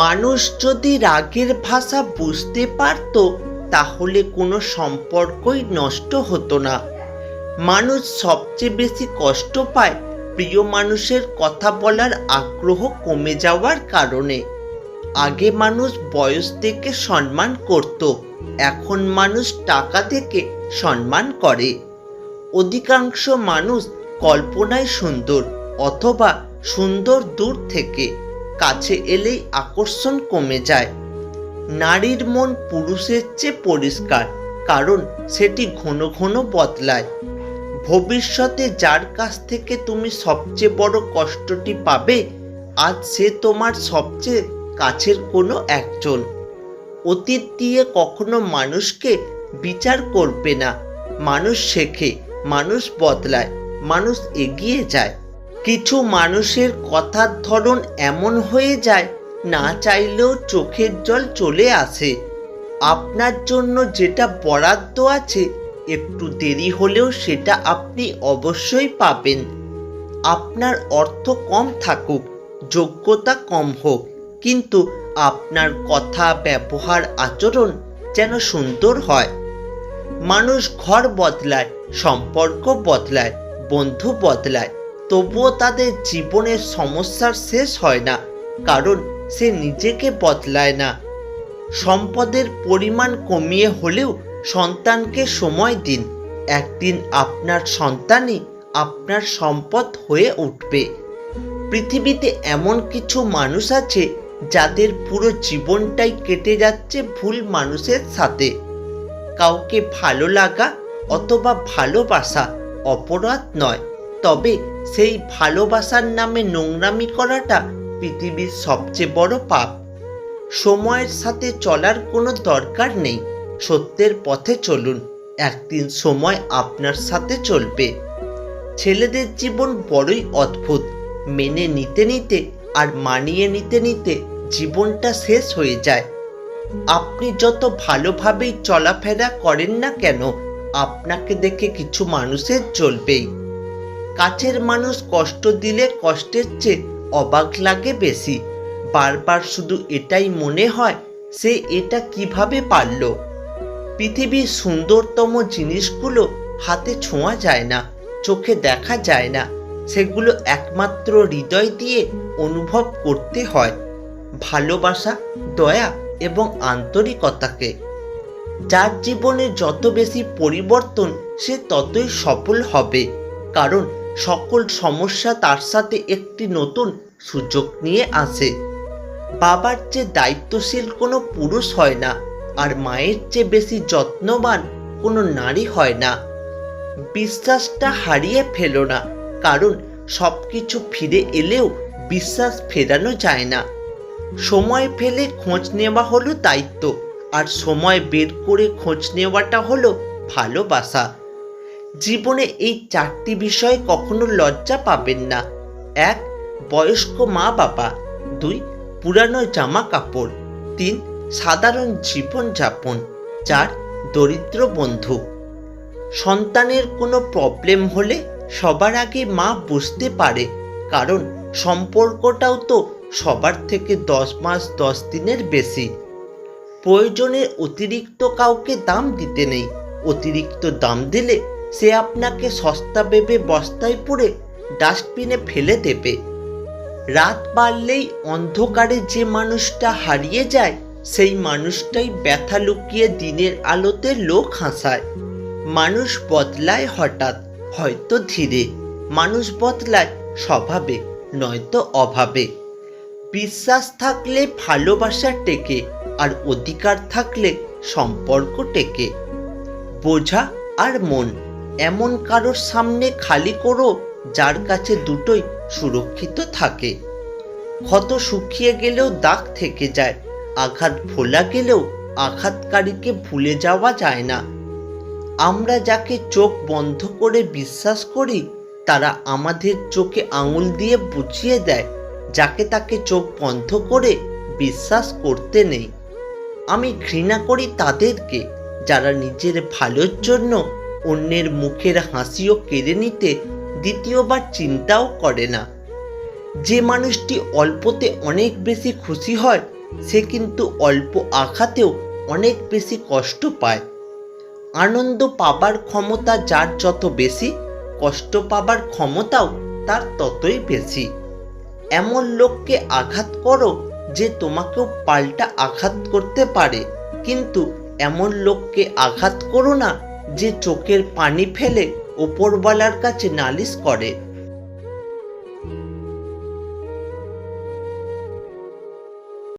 মানুষ যদি রাগের ভাষা বুঝতে পারত, তাহলে কোনো সম্পর্কই নষ্ট হতো না। মানুষ সবচেয়ে বেশি কষ্ট পায় প্রিয় মানুষের কথা বলার আগ্রহ কমে যাওয়ার কারণে। আগে মানুষ বয়স থেকে সম্মান করত, এখন মানুষ টাকা থেকে সম্মান করে। অধিকাংশ মানুষ কল্পনায় সুন্দর অথবা সুন্দর দূর থেকে। কাছে এলেই আকর্ষণ কমে যায়। নারীর মন পুরুষের চেয়ে পরিষ্কার, কারণ সেটি ঘন ঘন বদলায়। ভবিষ্যতে যার কাছ থেকে তুমি সবচেয়ে বড় কষ্টটি পাবে, আজ সে তোমার সবচেয়ে কাছের কোনো একজন। অতীত দিয়ে কখনো মানুষকে বিচার করবে না। মানুষ শেখে, মানুষ বদলায়, মানুষ এগিয়ে যায়। কিছু মানুষের কথার ধরন এমন হয়ে যায়, না চাইলেও চোখের জল চলে আসে। আপনার জন্য যেটা বরাদ্দ আছে, একটু দেরি হলেও সেটা আপনি অবশ্যই পাবেন। আপনার অর্থ কম থাকুক, যোগ্যতা কম হোক, কিন্তু আপনার কথা, ব্যবহার, আচরণ যেন সুন্দর হয়। মানুষ ঘর বদলায়, সম্পর্ক বদলায়, বন্ধু বদলায়। তবুও তাদের জীবনের সমস্যার শেষ হয় না, কারণ সে নিজেকে বদলায় না। সম্পদের পরিমাণ কমিয়ে হলেও সন্তানকে সময় দিন। একদিন আপনার সন্তানই আপনার সম্পদ হয়ে উঠবে। পৃথিবীতে এমন কিছু মানুষ আছে, যাদের পুরো জীবনটাই কেটে যাচ্ছে ভুল মানুষের সাথে। কাউকে ভালো লাগা অথবা ভালোবাসা অপরাধ নয়। তবে সেই ভালোবাসার নামে নোংরামি করাটা পৃথিবীর সবচেয়ে বড় পাপ। সময়ের সাথে চলার কোনো দরকার নেই। সত্যের পথে চলুন। একদিন সময় আপনার সাথে চলবে। ছেলেদের জীবন বড়ই অদ্ভুত। মেনে নিতে নিতে আর মানিয়ে নিতে নিতে জীবনটা শেষ হয়ে যায়। আপনি যত ভালোভাবেই চলাফেরা করেন না কেন, আপনাকে দেখে কিছু মানুষের চলবেই। কাছের মানুষ কষ্ট দিলে কষ্টের চেয়ে অবাক লাগে বেশি। বারবার শুধু এটাই মনে হয়, সে এটা কীভাবে পারল? পৃথিবীর সুন্দরতম জিনিসগুলো হাতে ছোঁয়া যায় না, চোখে দেখা যায় না। সেগুলো একমাত্র হৃদয় দিয়ে অনুভব করতে হয়। ভালোবাসা, দয়া এবং আন্তরিকতাকে। যার জীবনে যত বেশি পরিবর্তন, সে ততই সফল হবে। কারণ সকল সমস্যা তার সাথে একটি নতুন সুযোগ নিয়ে আসে। বাবার চেয়ে দায়িত্বশীল কোনো পুরুষ হয় না আর মায়ের চেয়ে বেশি যত্নবান কোনো নারী হয় না। বিশ্বাসটা হারিয়ে ফেলো না, কারণ সব কিছু ফিরে এলেও বিশ্বাস ফেরানো যায় না। সময় ফেলে খোঁজ নেওয়া হলো দায়িত্ব, আর সময় বের করে খোঁজ নেওয়াটা হলো ভালোবাসা। জীবনে এই চারটি বিষয়ে কখনো লজ্জা পাবেন না। এক, বয়স্ক মা বাবা। দুই, পুরানো জামা কাপড়। তিন, সাধারণ জীবনযাপন। চার, দরিদ্র বন্ধু। সন্তানের কোনো প্রবলেম হলে সবার আগে মা বুঝতে পারে, কারণ সম্পর্কটাও তো সবার থেকে দশ মাস দশ দিনের বেশি। প্রয়োজনে অতিরিক্ত কাউকে দাম দিতে নেই। অতিরিক্ত দাম দিলে সে আপনাকে সস্তা ভেবে বস্তায় পুরে ডাস্টবিনে ফেলে দেবে। রাত বাড়লেই অন্ধকারে যে মানুষটা হারিয়ে যায়, সেই মানুষটাই ব্যথা লুকিয়ে দিনের আলোতে লোক হাসায়। মানুষ বদলায় হঠাৎ, হয়তো ধীরে। মানুষ বদলায় স্বভাবে, নয়তো অভাবে। বিশ্বাস থাকলে ভালোবাসা টেকে, আর অধিকার থাকলে সম্পর্ক টেকে। বোঝা আর মন এমন কারোর সামনে খালি করো, যার কাছে দুটোই সুরক্ষিত থাকে। ক্ষত শুকিয়ে গেলেও দাগ থেকে যায়, আঘাত ভোলা গেলেও আঘাতকারীকে ভুলে যাওয়া যায় না। আমরা যাকে চোখ বন্ধ করে বিশ্বাস করি, তারা আমাদের চোখে আঙুল দিয়ে বুঝিয়ে দেয়, যাকে তাকে চোখ বন্ধ করে বিশ্বাস করতে নেই। আমি ঘৃণা করি তাদেরকে, যারা নিজের ভালোর জন্য অন্যের মুখের হাসিও কেড়ে নিতে দ্বিতীয়বার চিন্তাও করে না। যে মানুষটি অল্পতে অনেক বেশি খুশি হয়, সে কিন্তু অল্প আঘাতেও অনেক বেশি কষ্ট পায়। আনন্দ পাবার ক্ষমতা যার যত বেশি, কষ্ট পাবার ক্ষমতাও তার ততই বেশি। এমন লোককে আঘাত করো যে তোমাকেও পাল্টা আঘাত করতে পারে, কিন্তু এমন লোককে আঘাত করো না যে চোখের পানি ফেলে ওপরওয়ালার কাছে নালিশ করে।